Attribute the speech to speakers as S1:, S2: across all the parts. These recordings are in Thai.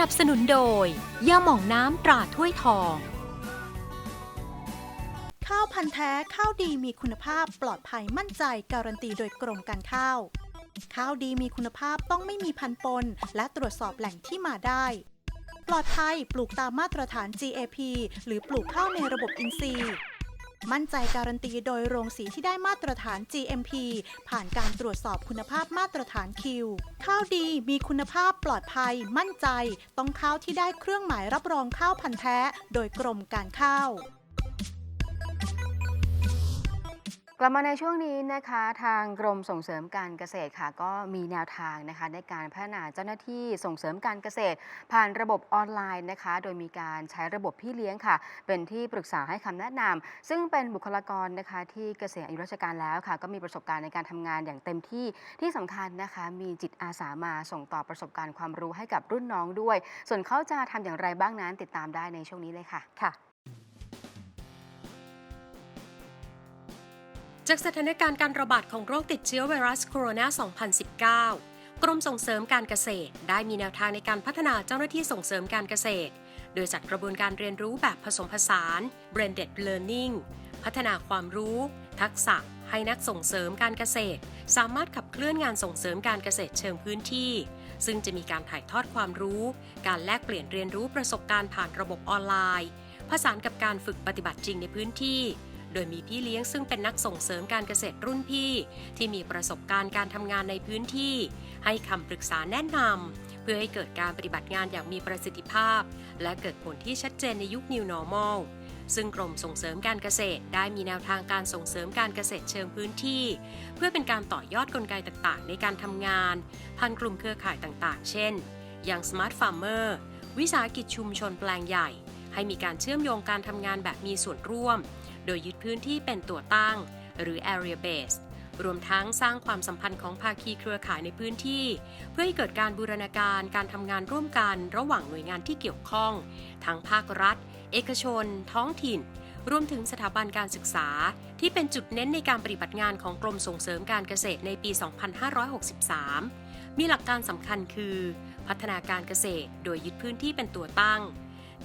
S1: นับสนุนโดยยาหม่องน้ำตราถ้วยทอง
S2: ข้าวพันธุ์แท้ข้าวดีมีคุณภาพปลอดภัยมั่นใจการันตีโดยกรมการข้าว ข้าวดีมีคุณภาพต้องไม่มีพันปน และตรวจสอบแหล่งที่มาได้ ปลอดภัยปลูกตามมาตรฐาน GAP หรือปลูกข้าวในระบบอินทรีย์ มั่นใจการันตีโดยโรงสีที่ได้มาตรฐาน GMP ผ่านการตรวจสอบคุณภาพมาตรฐาน Q ข้าวดีมีคุณภาพปลอดภัย มั่นใจ ต้องข้าวที่ได้เครื่องหมายรับรองข้าวพันธุ์แท้ โดยกรมการข้าว
S3: ลับมาในช่วงนี้นะคะทางกรมส่งเสริมการเกษตรค่ะ ก็มีแนวทางนะคะในการพัฒนาเจ้าหน้าที่ส่งเสริมการเกษตร ผ่านระบบออนไลน์นะคะ โดยมีการใช้ระบบพี่เลี้ยงค่ะ เป็นที่ปรึกษาให้คำแนะนำซึ่งเป็นบุคลากรนะคะที่เกษียณอายุราชการแล้วค่ะ ก็มีประสบการณ์ในการทำงานอย่างเต็มที่ที่สำคัญนะคะ มีจิตอาสามาส่งต่อประสบการณ์ความรู้ให้กับรุ่นน้องด้วย ส่วนเขาจะทำอย่างไรบ้างนั้นติดตามได้ในช่วงนี้เลยค่ะค่ะ
S1: จากสถานการณ์การระบาดของโรคติดเชื้อไวรัสโคโรนา 2019 กรมส่งเสริมการเกษตร ได้มีแนวทางในการพัฒนาเจ้าหน้าที่ส่งเสริมการเกษตร โดยจัดกระบวนการเรียนรู้แบบผสมผสาน blended learning พัฒนาความรู้ ทักษะ ให้นักส่งเสริมการเกษตร สามารถขับเคลื่อนงานส่งเสริมการเกษตรเชิงพื้นที่ ซึ่งจะมีการถ่ายทอดความรู้ การแลกเปลี่ยนเรียนรู้ประสบการณ์ผ่านระบบออนไลน์ ผสานกับการฝึกปฏิบัติจริงในพื้นที่ โดยมีพี่เลี้ยงซึ่งเป็นนักส่งเสริมการเกษตรรุ่นพี่ ที่มีประสบการณ์การทำงานในพื้นที่ ให้คำปรึกษาแนะนำเพื่อให้เกิดการปฏิบัติงานอย่างมีประสิทธิภาพ และเกิดผลที่ชัดเจนในยุค New Normal ซึ่งกรมส่งเสริมการเกษตร ได้มีแนวทางการส่งเสริมการเกษตรเชิงพื้นที่ เพื่อเป็นการต่อยอดกลไกต่างๆ ในการทำงานผ่านกลุ่มเครือข่ายต่างๆ เช่น อย่าง Smart Farmer วิสาหกิจชุมชนแปลงใหญ่ ให้มีการเชื่อมโยงการทำงานแบบมีส่วนร่วม โดยยึดพื้นที่เป็นตัวตั้ง หรือ area base รวมทั้งสร้างความสัมพันธ์ของภาคีเครือข่ายในพื้นที่ เพื่อให้เกิดการบูรณาการการทำงานร่วมกันระหว่างหน่วยงานที่เกี่ยวข้อง ทั้งภาครัฐ เอกชน ท้องถิ่น รวมถึงสถาบันการศึกษา ที่เป็นจุดเน้นในการปฏิบัติงานของกรมส่งเสริมการเกษตรในปี 2563 มีหลักการสำคัญคือ พัฒนาการเกษตร โดยยึดพื้นที่เป็นตัวตั้ง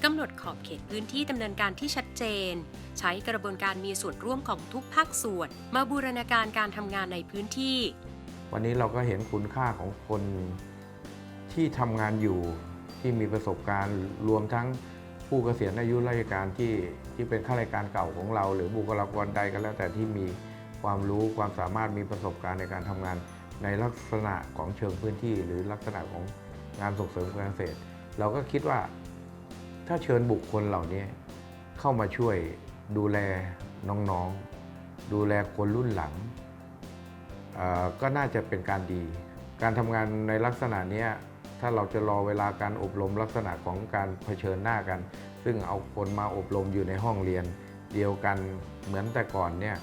S1: กำหนดขอบเขตพื้นที่ดำเนินการที่ชัดเจน ใช้กระบวนการมีส่วนร่วมของทุกภาคส่วน มาบูรณาการการทำงานในพื้นที่
S4: วันนี้เราก็เห็นคุณค่าของคนที่ทำงานอยู่ที่มีประสบการณ์รวมทั้งผู้เกษียณอายุราชการที่ที่เป็นข้าราชการเก่าของเรา หรือบุคลากรใดก็แล้วแต่ที่มีความรู้ความสามารถมีประสบการณ์ในการทำงานในลักษณะของเชิงพื้นที่ หรือลักษณะของงานส่งเสริมการเกษตร เราก็คิดว่า ถ้าเชิญบุคคลเหล่านี้เข้ามาช่วยดูแลน้องๆ ดูแลคนรุ่นหลัง ก็น่าจะเป็นการดี การทำงานในลักษณะนี้ถ้าเราจะรอเวลาการอบรมลักษณะของการเผชิญหน้ากัน ซึ่งเอาคนมาอบรมอยู่ในห้องเรียน เดียวกันเหมือนแต่ก่อนเนี่ย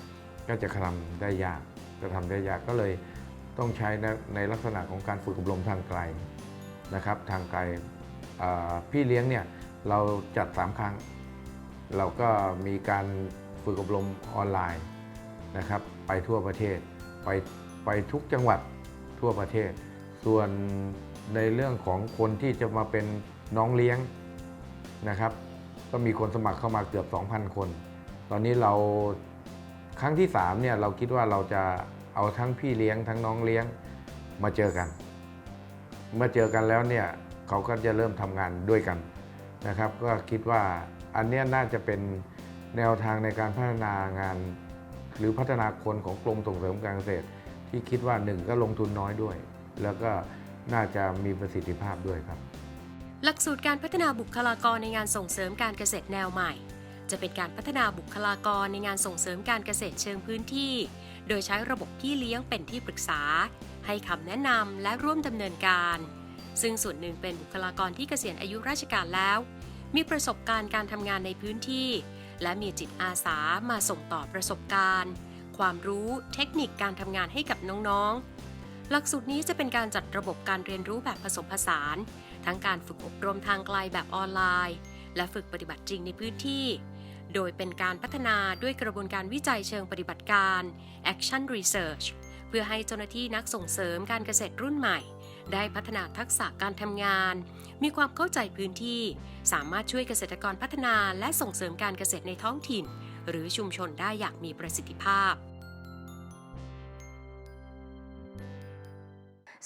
S4: ก็จะทำได้ยากจะทำได้ยากก็เลยต้องใช้ในลักษณะของการฝึกอบรมทางไกลนะครับ ทางไกลพี่เลี้ยงเนี่ย เราจัด 3 ครั้ง เราก็มีการฝึกอบรมออนไลน์นะครับ ไปทั่วประเทศ ไปไปทุกจังหวัดทั่วประเทศ ส่วนในเรื่องของคนที่จะมาเป็นน้องเลี้ยงนะครับ ก็มีคนสมัครเข้ามาเกือบ 2,000 คน ตอนนี้เราครั้งที่3เนี่ยเราคิดว่าเราจะเอาทั้งพี่เลี้ยงทั้งน้องเลี้ยงมาเจอกัน เมื่อเจอกันแล้วเนี่ยเขาก็จะเริ่มทำงานด้วยกัน นะครับ ก็คิดว่าอันเนี้ยน่าจะเป็นแนวทางในการพัฒนางาน หรือพัฒนาคนของกรมส่งเสริมการเกษตร ที่คิดว่าหนึ่งก็ลงทุนน้อยด้วย แล้วก็น่าจะมีประสิทธิภาพด้วยครับ
S1: หลักสูตรการพัฒนาบุคลากรในงานส่งเสริมการเกษตรแนวใหม่ จะเป็นการพัฒนาบุคลากรในงานส่งเสริมการเกษตรเชิงพื้นที่ โดยใช้ระบบพี่เลี้ยงเป็นที่ปรึกษา ให้คำแนะนำและร่วมดำเนินการ ซึ่งส่วนหนึ่งเป็นบุคลากรที่เกษียณอายุราชการแล้ว มีประสบการณ์การทำงานในพื้นที่ และมีจิตอาสามาส่งต่อประสบการณ์ ความรู้เทคนิคการทำงานให้กับน้องๆ หลักสูตรนี้จะเป็นการจัดระบบการเรียนรู้แบบผสมผสาน ทั้งการฝึกอบรมทางไกลแบบออนไลน์ และฝึกปฏิบัติจริงในพื้นที่โดยเป็นการพัฒนาด้วยกระบวนการวิจัยเชิงปฏิบัติการ Action Research เพื่อให้เจ้าหน้าที่นักส่งเสริมการเกษตรรุ่นใหม่ ได้พัฒนาทักษะการทำงาน มีความเข้าใจพื้นที่ สามารถช่วยเกษตรกรพัฒนาและส่งเสริมการเกษตรในท้องถิ่น หรือชุมชนได้อย่างมีประสิทธิภาพ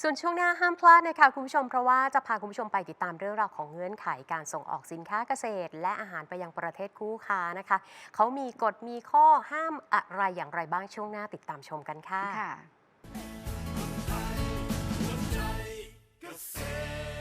S1: ส่วนช่วงหน้าห้ามพลาดนะคะคุณผู้ชมเพราะว่าจะพาคุณผู้ชมไปติดตามเรื่องราวของเงื่อนไขการส่งออกสินค้าเกษตร และอาหารไปยังประเทศคู่ค้านะคะเขามีกฎมีข้อห้ามอะไรอย่างไรบ้างช่วงหน้าติดตามชมกันค่ะ
S3: ค่ะ